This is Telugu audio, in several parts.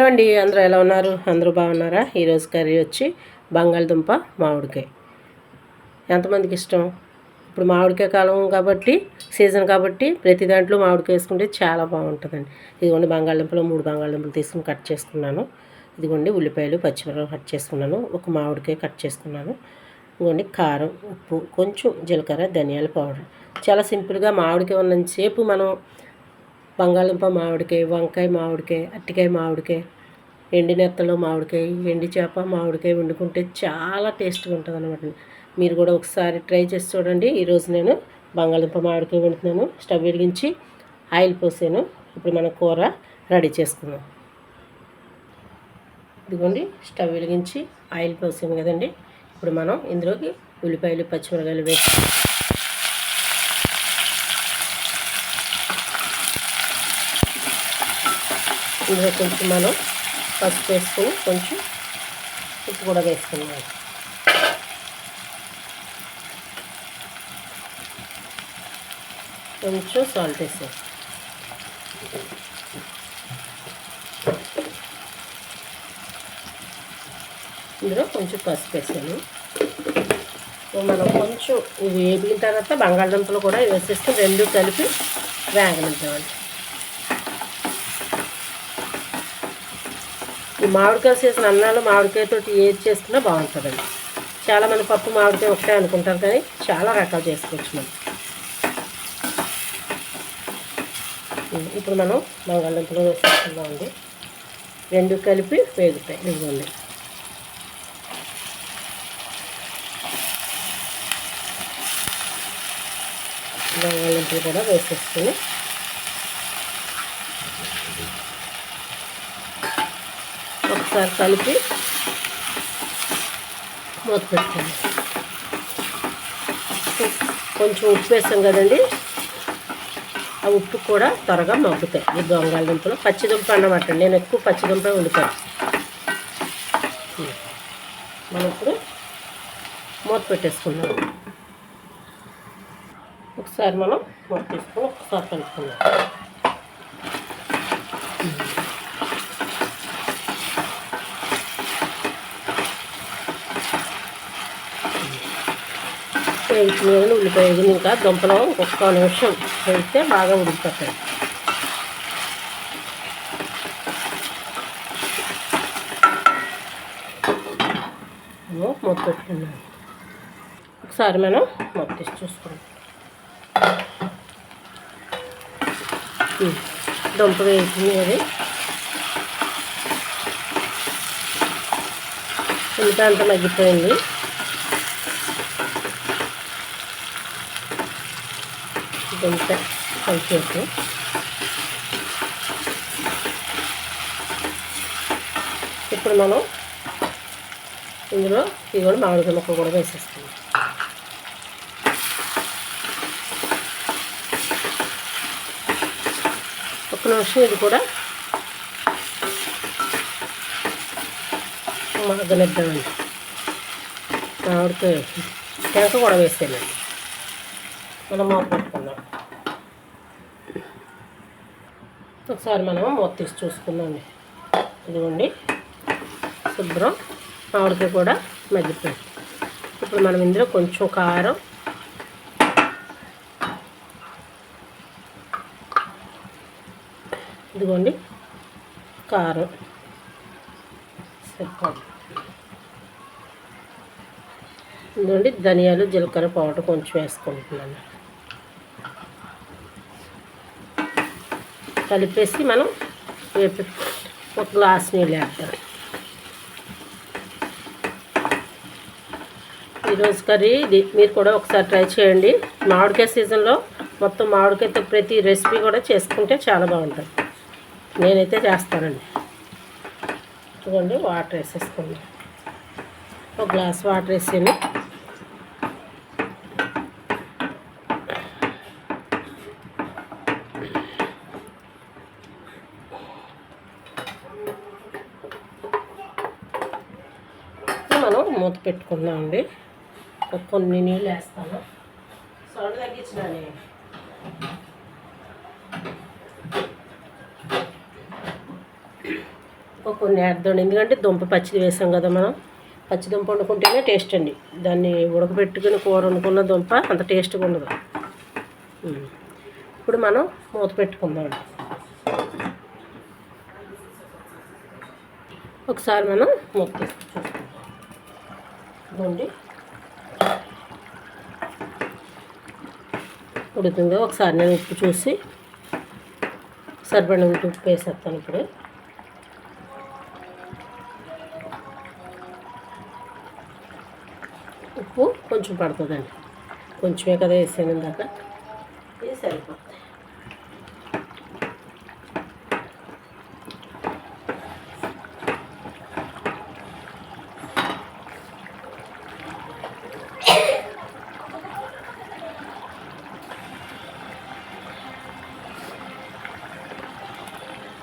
హలో అండి అందరూ ఎలా ఉన్నారు? అందరూ బాగున్నారా? ఈరోజు కర్రీ వచ్చి బంగాళదుంప మామిడికాయ. ఎంతమందికి ఇష్టం? ఇప్పుడు మామిడికాయ కాలం కాబట్టి సీజన్ కాబట్టి ప్రతి దాంట్లో మామిడికాయ వేసుకుంటే చాలా బాగుంటుందండి. ఇదిగోండి బంగాళదుంపలు మూడు బంగాళదుంపలు తీసుకుని కట్ చేసుకున్నాను. ఇదిగోండి ఉల్లిపాయలు పచ్చిమిరపకాయలు కట్ చేసుకున్నాను. ఒక మామిడికాయ కట్ చేసుకున్నాను. ఇదిగోండి కారం ఉప్పు కొంచెం జీలకర్ర ధనియాల పౌడర్. చాలా సింపుల్గా మామిడికాయ ఉన్నంతసేపు మనం బంగాళంప మామిడికాయ వంకాయ మామిడికాయ అట్టికాయ మామిడికాయ ఎండి నెత్తలు మామిడికాయ ఎండి చేప మామిడికాయ వండుకుంటే చాలా టేస్ట్గా ఉంటుంది అనమాట మీరు కూడా ఒకసారి ట్రై చేసి చూడండి. ఈరోజు నేను బంగాళదుంప మామిడికాయ వండుతున్నాను. స్టవ్ వెలిగించి ఆయిల్ పోసాను. ఇప్పుడు మన కూర రెడీ చేసుకుందాం. ఇదిగోండి స్టవ్ వెలిగించి ఆయిల్ పోసాము కదండి. ఇప్పుడు మనం ఇందులోకి ఉల్లిపాయలు పచ్చిమిరకాయలు వేసి ఇందులో కొంచెం మనం పసుపు వేసుకొని కొంచెం ఉప్పు కూడా వేసుకున్నాం కొంచెం సాల్ట్ వేసాం ఇందులో కొంచెం పసుపు వేసాను. మనం కొంచెం ఇవి వేపిన తర్వాత బంగాళదుంపలు కూడా వేసేస్తే రెండు కలిపి వేగనిద్దామండి. ఈ మామిడికాయ చేసిన అన్నాలు మామిడికాయతో ఏది చేసుకున్నా బాగుంటుందండి. చాలామంది పప్పు మామిడికాయ ఒకటే అనుకుంటారు కానీ చాలా రకాలు చేసుకోవచ్చు మనం. ఇప్పుడు మనం బంగాళదుంపలు వేసుకుందామండి రెండు కలిపి వేగుతాయి ఇదిగోండి. బంగాళదుంపలు కూడా వేసేసుకుని ఒకసారి కలిపి మూత పెట్టుకోండి కొంచెం ఉప్పు వేస్తాం కదండి. ఆ ఉప్పు కూడా త్వరగా మగ్గుతాయి. ఈ బంగాళదుంపలు పచ్చిదుంప అన్నమాట నేను ఎక్కువ పచ్చిదుంప వండుతాను. మనం ఇప్పుడు మూత పెట్టేసుకుందాం. ఒకసారి మనం మూత తీసుకొని ఒకసారి కలుపుకుందాం. వేయించిన ఉల్లిపాయ వేగింది ఇంకా దుంపలు ఒక్క నిమిషం వేస్తే బాగా ఉడికిపోతాయి. మూత పెట్టుకున్నాను ఒకసారి మనం మొత్తం తీసి చూసుకుందాం. దుంప వేసింది అది. ఉల్లిపాయ అంతా మగ్గిపోయింది. దుంప కలిసేసి ఇప్పుడు మనం ఇందులో ఇవి కూడా మామిడికాయ ముక్క కూడా వేసేస్తున్నాం ఒక నిమిషం ఇది కూడా మగ్గనిద్దామండి. మామిడికాయ టెంక కూడా వేస్తానండి మనం మూత పెట్టుకుందాం ఒకసారి మనం మూత తీసి చూసుకుందామండి ఇదిగోండి. శుభ్రం. మామిడికాయ కూడా మగ్గిపోయింది. ఇప్పుడు మనం ఇందులో కొంచెం కారం. ఇదిగోండి. కారం. సరిపోదు ఇదిగోండి. ధనియాలు జీలకర్ర పౌడర్ కొంచెం వేసుకుంటున్నాను. కలిపేసి మనం వేపి ఒక గ్లాస్ నీళ్ళు వేద్దాం ఈరోజు కర్రీ ఇది. మీరు కూడా ఒకసారి ట్రై చేయండి. మామిడికాయ సీజన్లో మొత్తం మామిడికాయతో ప్రతి రెసిపీ కూడా చేసుకుంటే చాలా బాగుంటుంది. నేనైతే చేస్తానండి. ఇదిగోండి వాటర్ వేసేసుకోండి ఒక గ్లాస్ వాటర్ వేసాను మనం మూత పెట్టుకుందామండి కొన్ని నీళ్ళు వేస్తాను. సౌండ్ తగ్గించినానే ఇంకో కొన్ని వేద్దాం ఎందుకంటే దుంప పచ్చిది వేసాం కదా మనం. పచ్చి దుంప వండుకుంటేనే టేస్ట్ అండి. దాన్ని ఉడకబెట్టుకుని కూర వండుకున్న దుంప అంత టేస్ట్గా ఉండదు. ఇప్పుడు మనం మూత పెట్టుకుందాం ఒకసారి మనం మూత ఇదిగోండి. ఉడుతుందో ఒకసారి నేను ఉప్పు చూసి సరిపడినంత ఉప్పు వేసేస్తాను ఇప్పుడు. ఉప్పు కొంచెం పడుతుందండి. కొంచెమే కదా వేసాను ఇందాక. ఇది సరిపోతుంది.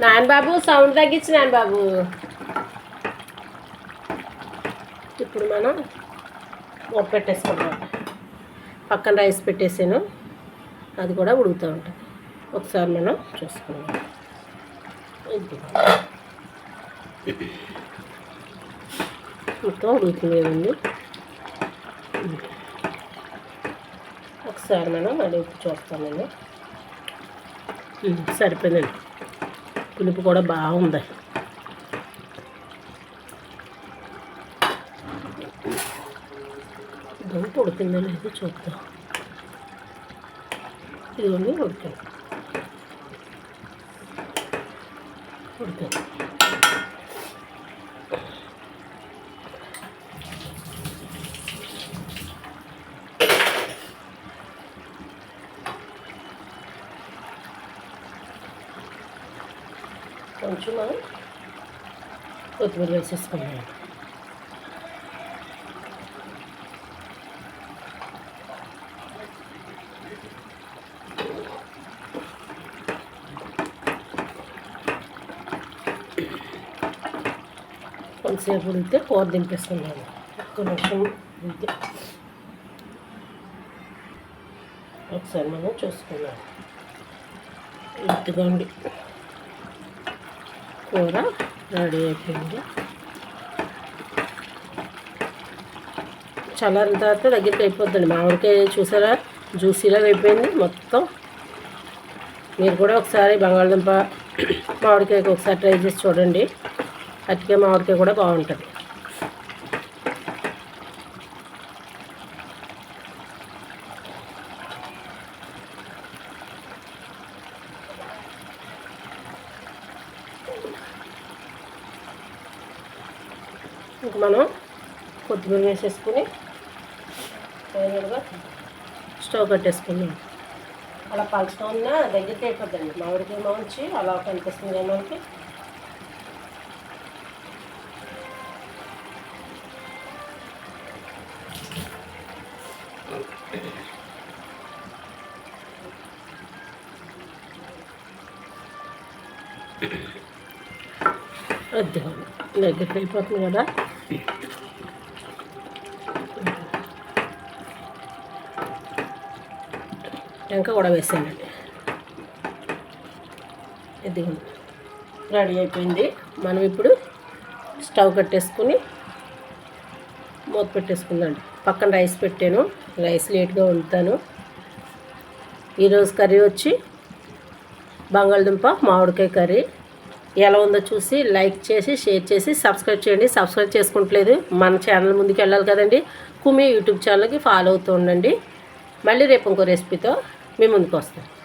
నాన్న బాబు సౌండ్ తగ్గించు నాన్న బాబు ఇప్పుడు మనం మూత పెట్టేసుకున్నాం పక్కన రైస్ పెట్టేసాను. అది కూడా ఉడుకుతూ ఉంటుంది. ఒకసారి మనం చూసుకుందాం. మొత్తం ఉడుకుతుంది కదండి. ఒకసారి మనం అది ఉప్పు చూస్తాం నేను. సరిపోయిందండి. పులుపు కూడా బాగుంది దుంప ఉడికిందో లేదో చూద్దాం ఇదిగోండి ఉడికింది ఉడికింది కొంచెం మనం కొత్తిమీర వేసేసుకున్నాం కొంతసేపు ఉడితే కూర దింపేసుకున్నాను. ఒక్క నిమిషం ఉడితే ఒకసారి మనం చూసుకున్నాం ఉండి కూర రెడీ అయిపోయింది. చల్లారిన తర్వాత దగ్గరికి అయిపోద్దండి. మామిడికాయ చూసారా? జ్యూసీలాగా అయిపోయింది మొత్తం. మీరు కూడా ఒకసారి బంగాళదుంప మామిడికాయకి ఒకసారి ట్రై చేసి చూడండి. అట్టికాయ మామిడికాయ కూడా బాగుంటుంది. ఇంక మనం కొత్తిమీర వేసేసుకుని ఫైనల్గా స్టవ్ కట్టేసుకున్నాం అలా పలచగా ఉన్నా దగ్గరికి అయిపోద్దండి. మామిడికాయ మాంచి అలా కనిపిస్తుంది మనకి వద్దు దగ్గరికి అయిపోతుంది కదా. టెంక కూడా వేసానండి ఇది రెడీ అయిపోయింది. మనం ఇప్పుడు స్టవ్ కట్టేసుకుని మూత పెట్టేసుకుందండి పక్కన రైస్ పెట్టాను. రైస్ లేట్గా వండుతాను. ఈరోజు కర్రీ వచ్చి బంగాళదుంప మామిడికాయ కర్రీ ఎలా ఉందో చూసి లైక్ చేసి షేర్ చేసి సబ్స్క్రైబ్ చేయండి. సబ్స్క్రైబ్ చేసుకుంటలేదు మన ఛానల్ ముందుకు వెళ్ళాలి కదండి. కుమి యూట్యూబ్ ఛానల్కి ఫాలో అవుతూ ఉండండి. మళ్ళీ రేపు ఇంకో రెసిపీతో మీ ముందుకు వస్తాను